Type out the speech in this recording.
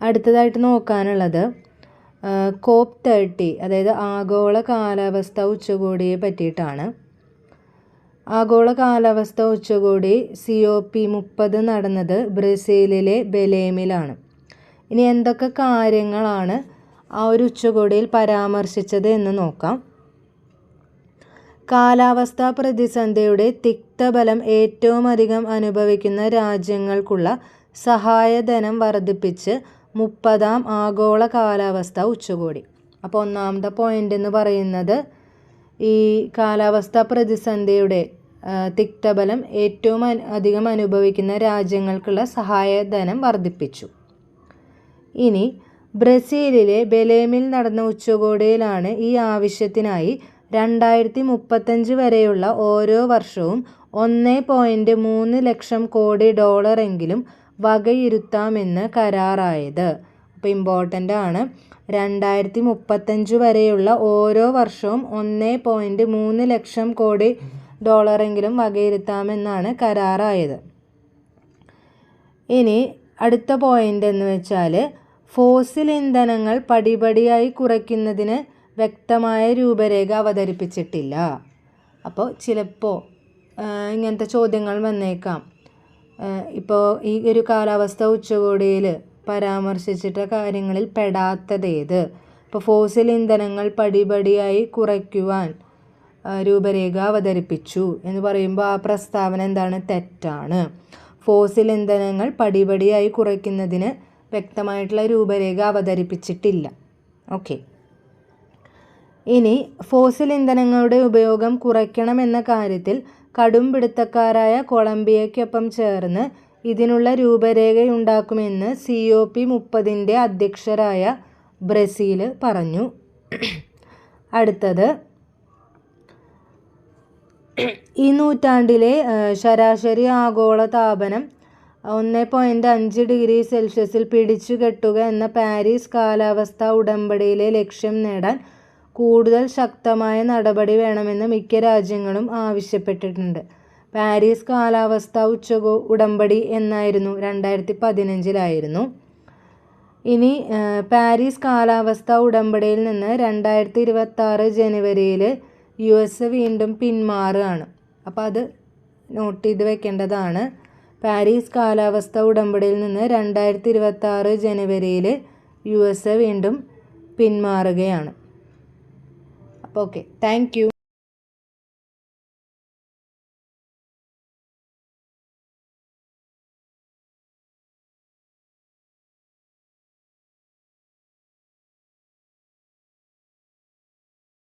അടുത്തതായിട്ട് നോക്കാനുള്ളത് കോപ്പ് തേർട്ടി അതായത് ആഗോള കാലാവസ്ഥ ഉച്ചകോടിയെ പറ്റിയിട്ടാണ്. ആഗോള കാലാവസ്ഥ ഉച്ചകോടി സി ഒ പി മുപ്പത് നടന്നത് ബ്രസീലിലെ ബലേമിലാണ്. ഇനി എന്തൊക്കെ കാര്യങ്ങളാണ് ആ ഒരു ഉച്ചകോടിയിൽ പരാമർശിച്ചത് എന്ന് നോക്കാം. കാലാവസ്ഥാ പ്രതിസന്ധിയുടെ തിക്തബലം ഏറ്റവും അധികം അനുഭവിക്കുന്ന രാജ്യങ്ങൾക്കുള്ള സഹായധനം വർദ്ധിപ്പിച്ച് മുപ്പതാം ആഗോള കാലാവസ്ഥ ഉച്ചകോടി. അപ്പോൾ ഒന്നാമത്തെ പോയിന്റ് എന്ന് പറയുന്നത് ഈ കാലാവസ്ഥാ പ്രതിസന്ധിയുടെ തിക്തബലം ഏറ്റവും അധികം അനുഭവിക്കുന്ന രാജ്യങ്ങൾക്കുള്ള സഹായധനം വർദ്ധിപ്പിച്ചു. ഇനി ബ്രസീലിലെ ബെലേമിൽ നടന്ന ഉച്ചകോടിയിലാണ് ഈ ആവശ്യത്തിനായി രണ്ടായിരത്തി മുപ്പത്തഞ്ച് വരെയുള്ള ഓരോ വർഷവും ഒന്ന് പോയിന്റ് മൂന്ന് ലക്ഷം കോടി ഡോളറെങ്കിലും വകയിരുത്താമെന്ന് കരാറായത്. അപ്പോൾ ഇമ്പോർട്ടന്റ് ആണ്. രണ്ടായിരത്തി മുപ്പത്തഞ്ച് വരെയുള്ള ഓരോ വർഷവും ഒന്ന് പോയിന്റ് മൂന്ന് ലക്ഷം കോടി ഡോളറെങ്കിലും വകയിരുത്താമെന്നാണ് കരാറായത്. ഇനി അടുത്ത പോയിന്റ് എന്ന് വെച്ചാൽ ഫോസിൽ ഇന്ധനങ്ങൾ പടിപടിയായി കുറയ്ക്കുന്നതിന് വ്യക്തമായ രൂപരേഖ അവതരിപ്പിച്ചിട്ടില്ല. അപ്പോൾ ചിലപ്പോൾ ഇങ്ങനത്തെ ചോദ്യങ്ങൾ വന്നേക്കാം. ഇപ്പോൾ ഈ ഒരു കാലാവസ്ഥ ഉച്ചകോടിയിൽ പരാമർശിച്ചിട്ട കാര്യങ്ങളിൽ പെടാത്തതേത്. ഇപ്പോൾ ഫോസിൽ ഇന്ധനങ്ങൾ പടിപടിയായി കുറയ്ക്കുവാൻ രൂപരേഖ അവതരിപ്പിച്ചു എന്ന് പറയുമ്പോൾ ആ പ്രസ്താവന എന്താണ്? തെറ്റാണ്. ഫോസിൽ ഇന്ധനങ്ങൾ പടിപടിയായി കുറയ്ക്കുന്നതിന് വ്യക്തമായിട്ടുള്ള രൂപരേഖ അവതരിപ്പിച്ചിട്ടില്ല. ഓക്കെ. ഇനി ഫോസിൽ ഇന്ധനങ്ങളുടെ ഉപയോഗം കുറയ്ക്കണം എന്ന കാര്യത്തിൽ കടും പിടുത്തക്കാരായ കൊളംബിയയ്ക്കൊപ്പം ചേർന്ന് ഇതിനുള്ള രൂപരേഖയുണ്ടാക്കുമെന്ന് സി ഒ പി മുപ്പതിന്റെ അധ്യക്ഷരായ ബ്രസീൽ പറഞ്ഞു. അടുത്തത്. ഈ നൂറ്റാണ്ടിലെ ശരാശരി ആഗോള താപനം ഒന്ന് പോയിന്റ് അഞ്ച് ഡിഗ്രി സെൽഷ്യസിൽ പിടിച്ചു കെട്ടുക എന്ന പാരീസ് കാലാവസ്ഥാ ഉടമ്പടിയിലെ ലക്ഷ്യം നേടാൻ കൂടുതൽ ശക്തമായ നടപടി വേണമെന്ന് മിക്ക രാജ്യങ്ങളും ആവശ്യപ്പെട്ടിട്ടുണ്ട്. പാരീസ് കാലാവസ്ഥാ ഉച്ചകോ ഉടമ്പടി എന്നായിരുന്നു രണ്ടായിരത്തി പതിനഞ്ചിലായിരുന്നു ഇനി പാരീസ് കാലാവസ്ഥാ ഉടമ്പടിയിൽ നിന്ന് രണ്ടായിരത്തി ഇരുപത്തി ജനുവരിയിൽ യു എസ് വീണ്ടും പിന്മാറുകയാണ്. അപ്പോൾ അത് നോട്ട് ചെയ്ത് വെക്കേണ്ടതാണ്. പാരീസ് കാലാവസ്ഥ ഉടമ്പടിയിൽ നിന്ന് രണ്ടായിരത്തി ഇരുപത്തി ജനുവരിയിൽ യു എസ് വീണ്ടും പിന്മാറുകയാണ്. അപ്പോൾ ഓക്കെ താങ്ക് യു